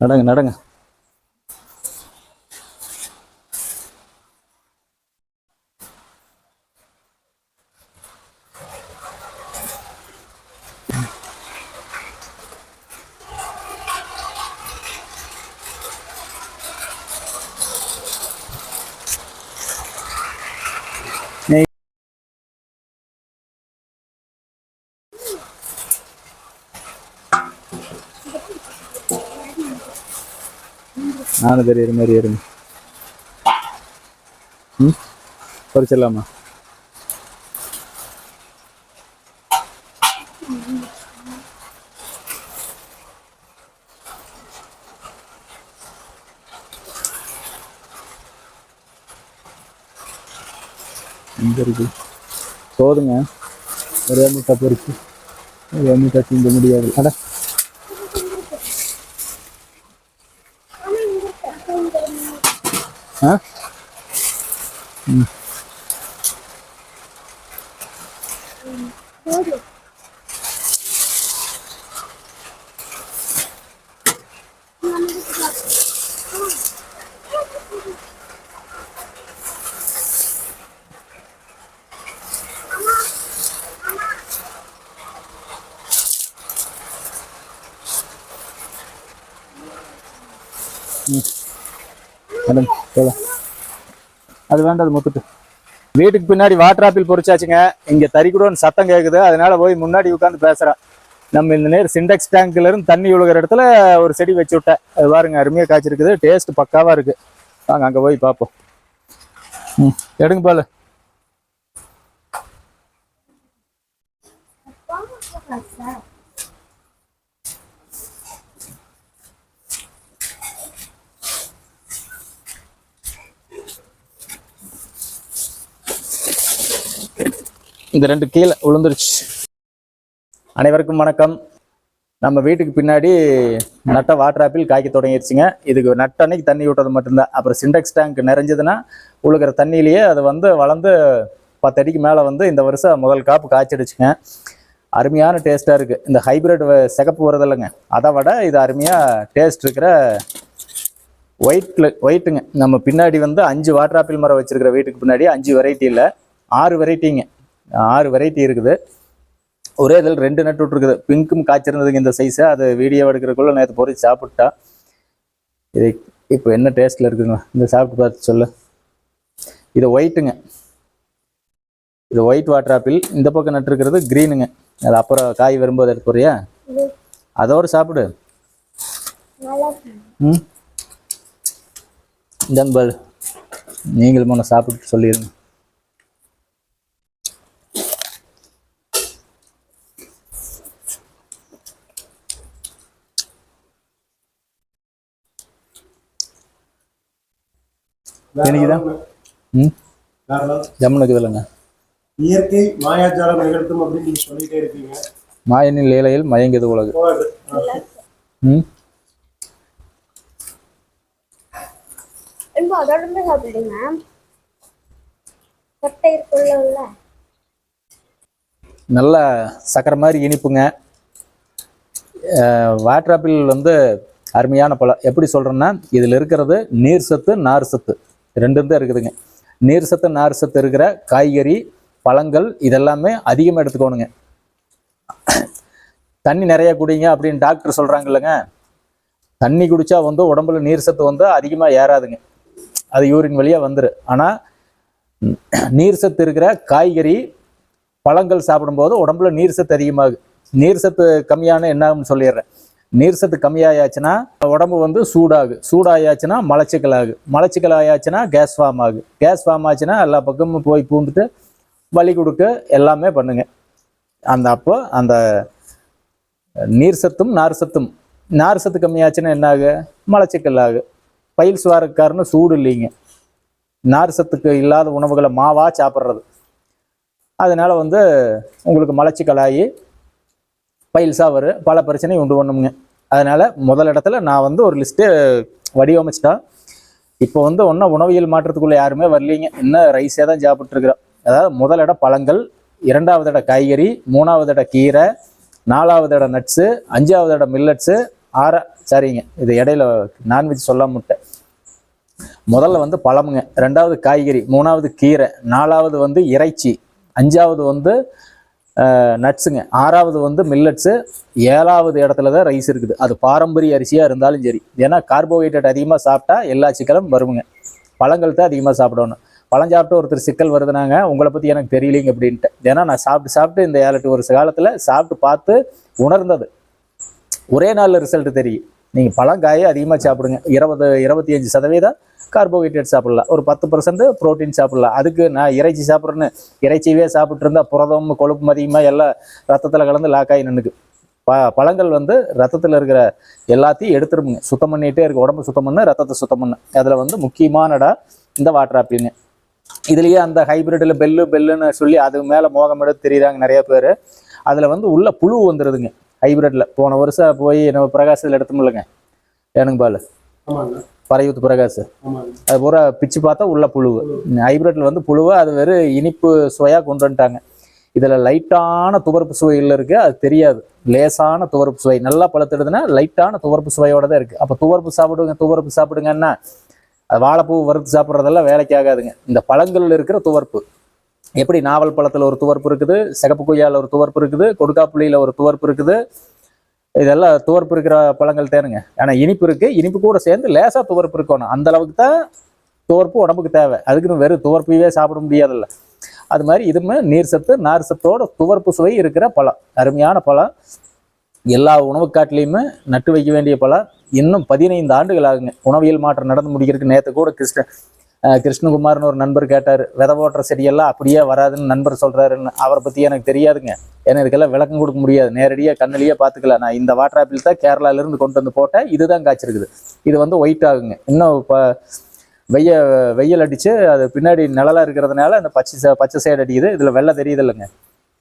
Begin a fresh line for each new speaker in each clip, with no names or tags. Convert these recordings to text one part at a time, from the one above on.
நடங்க நடங்க. நானும் தெரியுற மாதிரி இருங்க. ம்? பொறிச்சிடலாமா? எங்க இருக்கு? போதுங்க. ஒரே முட்டை பொறுத்து ஒரே முட்டை திங்க முடியாது. அட. Huh? Mm. மேடம் அது வேண்டாம் அது முத்துட்டு வீட்டுக்கு பின்னாடி வாட்டர் ஆப்பிள் பொறிச்சாச்சுங்க இங்க தறிக்குடோன்னு சத்தம் கேக்குது. அதனால போய் முன்னாடி உட்காந்து பேசுறேன் நம்ம இந்த நேரம் சிண்டெக்ஸ் டேங்க்ல இருந்து தண்ணி விழுகிற இடத்துல ஒரு செடி வச்சு விட்டேன். அது பாருங்க அருமையா காய்ச்சிருக்குது. டேஸ்ட் பக்காவா இருக்கு. வாங்க அங்க போய் பார்ப்போம். ம் எடுங்க பாலு. இந்த ரெண்டு கீழே விழுந்துருச்சு அனைவருக்கும் வணக்கம். நம்ம வீட்டுக்கு பின்னாடி நட்ட வாட்டர் ஆப்பிள் காய்க்க தொடங்கிருச்சுங்க. இதுக்கு நட்ட அன்னைக்கு தண்ணி விட்டது மட்டும்தான். அப்புறம் சிண்டெக்ஸ் டேங்க் நிறைஞ்சதுன்னா உழுகிற தண்ணியிலேயே அது வந்து வளர்ந்து பத்து அடிக்கு மேலே வந்து இந்த வருஷம் முதல் காப்பு காய்ச்சிடுச்சுங்க. அருமையான டேஸ்ட்டாக இருக்குது இந்த ஹைபிரிட் சிகப்பு வருது இல்லைங்க. அதை விட இது அருமையாக டேஸ்ட் இருக்கிற ஒயிட்ல ஒயிட்டுங்க நம்ம பின்னாடி வந்து அஞ்சு வாட்டர் ஆப்பிள் மரம் வச்சுருக்கிற வீட்டுக்கு பின்னாடி அஞ்சு வெரைட்டி இல்லை ஆறு வெரைட்டிங்க ஆறு வெரைட்டி இருக்குது. ஒரே இதில் ரெண்டு நட்டு விட்ருக்குது பிங்க்கும் காய்ச்சிருந்ததுங்க இந்த சைஸை அது வீடியோ எடுக்கிறக்குள்ள நேற்று பொறிச்சு சாப்பிட்டா. இது இப்போ என்ன டேஸ்ட்டில் இருக்குதுங்க? இந்த சாப்பிட்டு பார்த்து சொல்லு. இது ஒயிட்டுங்க இது ஒயிட் வாட்டர் ஆப்பிள் இந்த பக்கம் நட்டுருக்கிறது க்ரீனுங்க அது அப்புறம் காய் வரும்போது எடுத்து போறியா அதோடு சாப்பிடு. ம்? இந்தாங்க பால் நீங்களும் முன்ன சாப்பிட்டு சொல்லிடுங்க எனக்குதான் ம்?
காரணம்
ஜம்முன்னு இருக்குது இல்லைங்க.
இயற்கை மாயாஜாலம் நிகழ்த்தும் அப்படின்னு நீங்க சொல்லிட்டே இருக்கீங்க.
மாயனின் லீலையில் மயங்கியது உலகு. ம்?
அதோட சாப்பிடுங்க
நல்ல சக்கரை மாதிரி இனிப்புங்க. வாட்டர் ஆப்பிள் வந்து அருமையான பழம். எப்படி சொல்கிறேன்னா இதில் இருக்கிறது நீர் சத்து நார் சத்து. ரெண்டும் தான் இருக்குதுங்க. நீர் சத்து நார் சத்து இருக்கிற காய்கறி பழங்கள் இதெல்லாமே அதிகமாக எடுத்துக்கோணுங்க. தண்ணி நிறையா குடிங்க அப்படின்னு டாக்டர் சொல்கிறாங்க இல்லைங்க தண்ணி குடித்தா வந்து உடம்புல நீர் சத்து வந்து அதிகமாக ஏறாதுங்க. அது யூரின் வழியாக வந்துடும் ஆனால் நீர் சத்து இருக்கிற காய்கறி பழங்கள் சாப்பிடும்போது உடம்புல நீர் சத்து அதிகமாகும் நீர் சத்து கம்மியான என்ன ஆகும்னு சொல்லிடுறேன். நீர் சத்து கம்மியாயாச்சுன்னா உடம்பு வந்து சூடாகு. சூடாயாச்சுன்னா மலச்சிக்கல் ஆகு மலச்சிக்கல் ஆயாச்சுன்னா கேஸ் ஃபார்ம் ஆகு. கேஸ் ஃபார்ம் ஆச்சுன்னா எல்லா பக்கமும் போய் பூந்துட்டு வலி கொடுக்க எல்லாமே பண்ணுங்க. அந்த அப்போ அந்த நீர் சத்தும் நார் சத்தும். நார் சத்து கம்மியாச்சுன்னா என்ன ஆகு மலச்சிக்கல் ஆகு பயில் சுவாரக்காரன்னு சூடு இல்லைங்க. நார் சத்துக்கு இல்லாத உணவுகளை மாவா சாப்பிட்றது. அதனால வந்து உங்களுக்கு மலச்சிக்கலாகி பைல்ஸாக வரும் பல பிரச்சனையும் உண்டு பண்ணுங்க. அதனால் முதல் இடத்துல நான் வந்து ஒரு லிஸ்ட்டு வடிவமைச்சிட்டேன் இப்போ வந்து ஒன்றும் உணவியல் மாற்றத்துக்குள்ளே யாருமே வரலீங்க. இன்னும் ரைஸே தான் சாப்பிட்ருக்குறோம் அதாவது முதல் இடம் பழங்கள் இரண்டாவது இடம் காய்கறி மூணாவது இடம் கீரை நாலாவது இடம் நட்ஸு அஞ்சாவது இடம் மில்லட்ஸு ஆற சரிங்க. இது இடையில நான்வெஜ் சொல்லாம விட்டேன். முதல்ல வந்து பழமுங்க. ரெண்டாவது காய்கறி மூணாவது கீரை நாலாவது வந்து இறைச்சி அஞ்சாவது வந்து நட்ஸுங்க. ஆறாவது வந்து மில்லட்ஸு. ஏழாவது இடத்துல தான் ரைஸ் இருக்குது. அது பாரம்பரிய அரிசியாக இருந்தாலும் சரி. ஏன்னா கார்போஹைட்ரேட் அதிகமாக சாப்பிட்டா எல்லா சிக்கலும் வருமுங்க. பழங்கள் தான் அதிகமாக சாப்பிடணும். பழம் சாப்பிட்டு ஒருத்தர் சிக்கல் வருதுனாங்க உங்களை பற்றி எனக்கு தெரியலிங்க அப்படின்ட்டு. ஏன்னா நான் சாப்பிட்டு சாப்பிட்டு இந்த ஏழு எட்டு வருஷ காலத்தில் சாப்பிட்டு பார்த்து உணர்ந்தது. ஒரே நாளில் ரிசல்ட் தெரியும். நீங்கள் பழங்காயை அதிகமாக சாப்பிடுங்க. இருபது இருபத்தி அஞ்சு சதவீதம் கார்போஹைட்ரேட் சாப்பிடலாம். ஒரு பத்து பர்சன்ட் ப்ரோட்டீன் சாப்பிடலாம். அதுக்கு நான் இறைச்சி சாப்பிட்றேன்னு இறைச்சியவே சாப்பிட்டு இருந்தா புரதம் கொழுப்பு அதிகமாக எல்லாம் ரத்தத்தில் கலந்து லாக்காகி நின்றுக்கு ப பழங்கள் வந்து ரத்தத்தில் இருக்கிற எல்லாத்தையும் எடுத்துருமுங்க. சுத்தம் பண்ணிகிட்டே இருக்குது உடம்பு சுத்தம் பண்ணு ரத்தத்தை சுத்தம் பண்ணு. அதில் வந்து முக்கியமானடா இந்த வாட்டர் ஆப்பிள்ங்க இதுலேயே அந்த ஹைப்ரிட்டில் பெல்லு பெல்லுன்னு சொல்லி அது மேலே மோகம் எடுத்து தெரியுறாங்க நிறைய பேர். அதில் வந்து உள்ள புழு வந்துடுதுங்க ஹைபிரிட்ல போன வருஷம் போய் நம்ம பிரகாசத்தில் எடுத்தோம்லங்க ஏனுங்க பால். பறையூத்து பிரகாஷ். அது பூரா பிச்சு பார்த்தா உள்ள புழுவு. ஹைபிரிட்ல வந்து புழுவை அது வெறும் இனிப்பு சுவையாக கொண்டு வந்துட்டாங்க. இதில் லைட்டான துவர்ப்பு சுவையில் இருக்கு அது தெரியாது. லேசான துவர்ப்பு சுவை. நல்லா பழுத்துடுதுன்னா லைட்டான துவர்ப்பு சுவையோட தான் இருக்கு. அப்போ துவர்ப்பு சாப்பிடுங்க துவர்ப்பு சாப்பிடுங்கன்னா அது வாழைப்பூ வறுத்து சாப்பிட்றதெல்லாம் வேலைக்கு ஆகாதுங்க. இந்த பழங்கள்ல இருக்கிற துவர்ப்பு. எப்படி நாவல் பழத்தில் ஒரு துவர்ப்பு இருக்குது சிகப்பு கொய்யாவில் ஒரு துவர்ப்பு இருக்குது கொடுக்காப்புளியில் ஒரு துவர்ப்பு இருக்குது. இதெல்லாம் துவர்ப்பு இருக்கிற பழங்கள் தேனுங்க. ஆனால் இனிப்பு இருக்குது இனிப்பு கூட சேர்ந்து லேசாக துவர்ப்பு இருக்கணும். அந்த அளவுக்கு தான் துவர்ப்பு உடம்புக்கு தேவை. அதுக்குன்னு வெறும் துவர்ப்பையே சாப்பிட முடியாதுல்ல. அது மாதிரி இதுமே நீர் சத்து நார் சத்தோட துவர்ப்பு சுவை இருக்கிற பழம். அருமையான பழம். எல்லா உணவு காட்டிலையுமே நட்டு வைக்க வேண்டிய பழம். இன்னும் பதினைந்து ஆண்டுகள் ஆகுங்க. உணவியல் மாற்றம் நடந்து முடிக்கிறதுக்கு நேற்று கூட கிறிஸ்ட கிருஷ்ணகுமார்னு ஒரு நண்பர் கேட்டார் விதை ஓட்டுற செடியெல்லாம் அப்படியே வராதுன்னு நண்பர் சொல்கிறாருன்னு அவரை பற்றி எனக்கு தெரியாதுங்க. ஏன்னா இதுக்கெல்லாம் விளக்கம் கொடுக்க முடியாது. நேரடியாக கண்ணிலேயே பார்த்துக்கலாம் நான் இந்த வாட்டர் ஆப்பிள் தான் கேரளாவிலேருந்து கொண்டு வந்து போட்டேன். இதுதான் காய்ச்சிருக்குது. இது வந்து ஒயிட் ஆகுங்க. இன்னும் இப்போ வெய்ய வெயில் அடித்து அது பின்னாடி நிழலாக இருக்கிறதுனால அந்த பச்சை ச- பச்சை சைடு அடிக்குது. இதில் வெள்ளை தெரியுது இல்லைங்க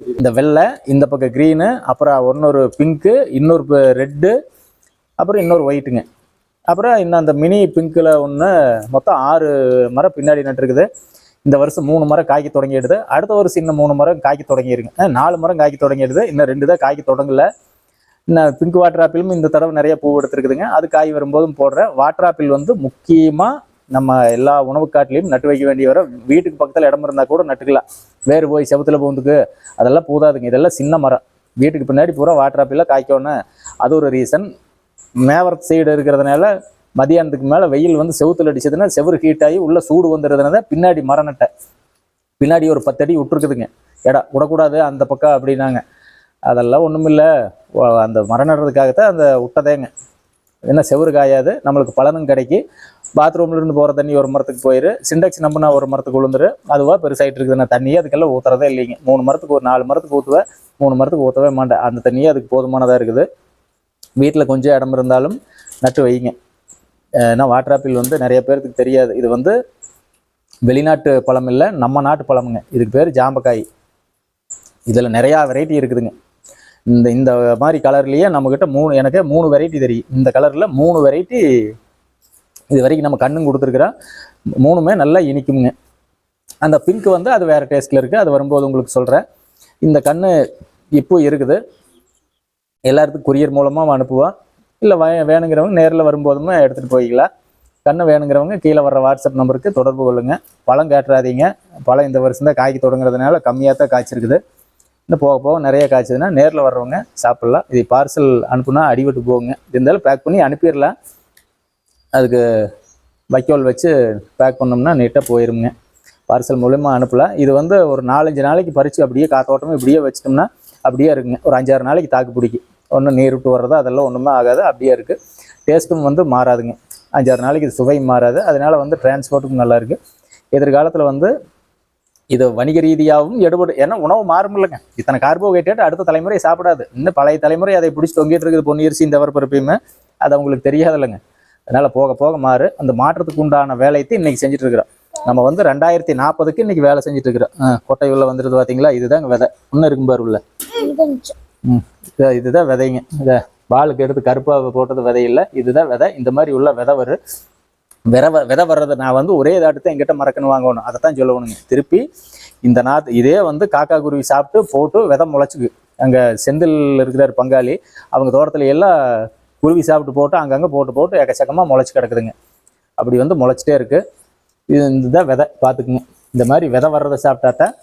இந்த வெள்ளை இந்த பக்கம் க்ரீனு அப்புறம் இன்னொரு பிங்க்கு இன்னொரு ரெட்டு அப்புறம் இன்னொரு ஒயிட்டுங்க அப்புறம் இன்னும் அந்த மினி பிங்க்கில் ஒன்று மொத்தம் ஆறு மரம் பின்னாடி நட்டுருக்குது இந்த வருஷம் மூணு மரம் காய்க்க தொடங்கிடுது. அடுத்த வருஷம் இன்னும் மூணு மரம் காய்க்க தொடங்கிடுங்க. நாலு மரம் காய்க்க தொடங்கிடுது. இன்னும் ரெண்டு தான் காய்க்க தொடங்கல. இன்னும் பிங்க் வாட்டர் ஆப்பிளும் இந்த தடவை நிறைய பூ எடுத்துருக்குதுங்க. அது காய் வரும்போதும் போடுறேன் வாட்டர் ஆப்பிள் வந்து முக்கியமாக நம்ம எல்லா உணவு காட்டிலையும் நட்டு வைக்க வேண்டிய வர வீட்டுக்கு பக்கத்தில் இடம் இருந்தால் கூட நட்டுக்கலாம். வேறு போய் செவத்தில் பூந்துக்கு அதெல்லாம் பூதாதுங்க. இதெல்லாம் சின்ன மரம். வீட்டுக்கு பின்னாடி பூரா வாட்டர் ஆப்பிளாக காய்க்கணும். அது ஒரு ரீசன் மேவரத் சைடு இருக்கிறதுனால மதியானத்துக்கு மேலே வெயில் வந்து செவுத்துல அடிச்சதுன்னா செவுரு ஹீட் ஆகி உள்ள சூடு வந்துடுறதுனால பின்னாடி மரம் பின்னாடி ஒரு பத்தடி விட்டுருக்குதுங்க. எடா விடக்கூடாது அந்த பக்கம் அப்படின்னாங்க. அதெல்லாம் ஒன்றுமில்ல அந்த மரம் நடுறதுக்காகத்தான் அந்த விட்டதேங்க. என்ன செவுரு காயாது. நம்மளுக்கு பலனும் கிடைக்கி. பாத்ரூம்லேருந்து போகிற தண்ணி ஒரு மரத்துக்கு போயிரு. சிண்டெக்ஸ் நம்பினா ஒரு மரத்துக்கு விழுந்துரு அதுவாக பெருசாகிட்டு இருக்குது. நான் தண்ணியே அதுக்கெல்லாம் ஊற்றுறதே இல்லைங்க. மூணு மரத்துக்கு ஒரு நாலு மரத்துக்கு ஊற்றுவேன் மூணு மரத்துக்கு ஊற்றவே மாட்டேன். அந்த தண்ணியே அதுக்கு போதுமானதாக இருக்குது. வீட்டில் கொஞ்சம் இடம் இருந்தாலும் நட்டு வைங்க. ஏன்னா வாட்டர் ஆப்பிள் வந்து நிறைய பேருக்கு தெரியாது. இது வந்து வெளிநாட்டு பழம் இல்லை நம்ம நாட்டு பழமுங்க. இதுக்கு பேர் ஜாம்பக்காய். இதில் நிறையா வெரைட்டி இருக்குதுங்க. இந்த இந்த மாதிரி கலர்லேயே நம்மக்கிட்ட மூணு எனக்கு மூணு வெரைட்டி தெரியும். இந்த கலரில் மூணு வெரைட்டி இது வரைக்கும் நம்ம கண்ணும் கொடுத்துருக்குறோம் மூணுமே நல்லா இனிக்குங்க. அந்த பிங்க் வந்து அது வேறு டேஸ்ட்டில் இருக்குது அது வரும்போது உங்களுக்கு சொல்கிறேன் இந்த கண்ணு இப்போ இருக்குது. எல்லாத்துக்கும் கொரியர் மூலமாக அனுப்புவோம் இல்லை வ வேணுங்கிறவங்க நேரில் வரும்போதுமே எடுத்துகிட்டு போய்க்கலாம் கண்ணு வேணுங்கிறவங்க கீழே வர்ற வாட்ஸ்அப் நம்பருக்கு தொடர்பு கொள்ளுங்கள் பழம் கேட்டுறாதீங்க. பழம் இந்த வருஷம் தான் காய்க்க தொடங்குறதுனால கம்மியாக தான் காய்ச்சிருக்குது. இன்னும் போக போக நிறைய காய்ச்சதுன்னா நேரில் வர்றவங்க சாப்பிட்லாம். இது பார்சல் அனுப்புனா அடிபட்டு போகுங்க. இருந்தாலும் பேக் பண்ணி அனுப்பிடலாம். அதுக்கு வைக்கோல் வச்சு பேக் பண்ணோம்னா நீட்டாக போயிருங்க. பார்சல் மூலயமா அனுப்பலாம். இது வந்து ஒரு நாலஞ்சு நாளைக்கு பறித்து அப்படியே காத்தோட்டமாக இப்படியே வச்சிட்டோம்னா அப்படியே இருக்குங்க. ஒரு அஞ்சாறு நாளைக்கு தாக்கு பிடிக்கும். ஒன்றும் நீர் விட்டு வர்றதோ அதெல்லாம் ஒன்றுமே ஆகாது. அப்படியே இருக்குது டேஸ்ட்டும் வந்து மாறாதுங்க. அஞ்சாறு நாளைக்கு இது சுவை மாறாது. அதனால் வந்து டிரான்ஸ்போர்ட்டுக்கும் நல்லாயிருக்கு எதிர்காலத்தில் வந்து இது வணிக ரீதியாகவும் எடுபடு ஏன்னா உணவு மாறும் இல்லைங்க. இத்தனை கார்போஹைட்ரேட் அடுத்த தலைமுறை சாப்பிடாது. இன்னும் பழைய தலைமுறை அதை பிடிச்சி தொங்கிட்டு இருக்குது. பொன்னியரிசி இந்த வரப்பருப்பையுமே அது அவங்களுக்கு தெரியாது இல்லைங்க. போக போக மாறு. அந்த மாற்றத்துக்கு உண்டான வேலையத்தை இன்னைக்கு செஞ்சுட்டு இருக்கிறோம். நம்ம வந்து ரெண்டாயிரத்தி நாற்பதுக்கு இன்றைக்கி வேலை செஞ்சுட்டு இருக்கிறோம். கொட்டை உள்ள வந்துடுது பார்த்தீங்களா இதுதாங்க விதை. இன்னும் இருக்கும் பாரு ம். இதுதான் விதைங்க. இதை பாலுக்கு எடுத்து கருப்பாக போட்டது விதை இல்லை இதுதான் விதை. இந்த மாதிரி உள்ள விதை வரும் விதை வ- விதை வர்றதை நான் வந்து ஒரே இதாட்டு தான் எங்கிட்ட மறக்கணும் வாங்கணும். அதை தான் சொல்லணுங்க. திருப்பி இந்த நாத்து இதே வந்து காக்கா குருவி சாப்பிட்டு போட்டு விதை முளைச்சிக்கு அங்கே செந்தில் இருக்கிறார் பங்காளி. அவங்க தோட்டத்தில் எல்லாம் குருவி சாப்பிட்டு போட்டு அங்கங்கே போட்டு போட்டு எக்கச்சக்கமாக முளைச்சி கிடக்குதுங்க. அப்படி வந்து முளைச்சிட்டே இருக்குது இது இதுதான் விதை. பார்த்துக்குங்க. இந்த மாதிரி விதை வர்றதை சாப்பிட்டா தான்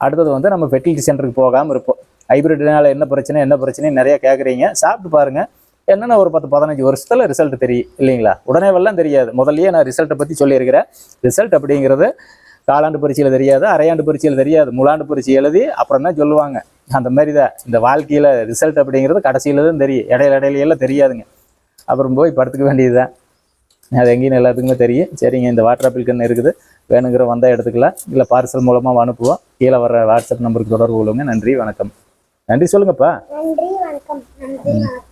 அடுத்தது வந்து நம்ம ஃபெர்டிலிட்டி சென்டருக்கு போகாமல் இருப்போம். ஹைபிரிட்னால என்ன பிரச்சனை என்ன பிரச்சனை நிறைய கேட்குறீங்க சாப்பிட்டு பாருங்க. என்னென்ன ஒரு பத்து பதினஞ்சு வருஷத்துல ரிசல்ட் தெரியும் இல்லைங்களா? உடனே வெல்லாம் தெரியாது. முதல்லயே நான் ரிசல்ட்டை பற்றி சொல்லியிருக்கிறேன். ரிசல்ட் அப்படிங்கிறது காலாண்டு பரீட்சையில் தெரியாது அரையாண்டு பரீட்சையில் தெரியாது. முழாண்டு பரீட்சை எழுதி அப்புறம் தான் சொல்லுவாங்க. அந்த மாதிரி தான் இந்த வாழ்க்கையில் ரிசல்ட் அப்படிங்கிறது கடைசியில் தான் தெரியும். இடையில இடையில தெரியாதுங்க. அப்புறம் போய் படுத்துக்க வேண்டியதுதான். அது எங்கேயும் எல்லாத்துக்குமே தெரியும். சரிங்க இந்த வாட்டர் ஆப்பிள் கன்று இருக்குது. வேணுங்கிற வந்தால் எடுத்துக்கலாம். இல்லை பார்சல் மூலமாக அனுப்புவோம். கீழே வர வாட்ஸ்அப் நம்பருக்கு தொடர்பு கொள்ளுங்க. நன்றி வணக்கம். நன்றி சொல்லுங்கப்பா.
நன்றி வணக்கம். நன்றி வணக்கம்.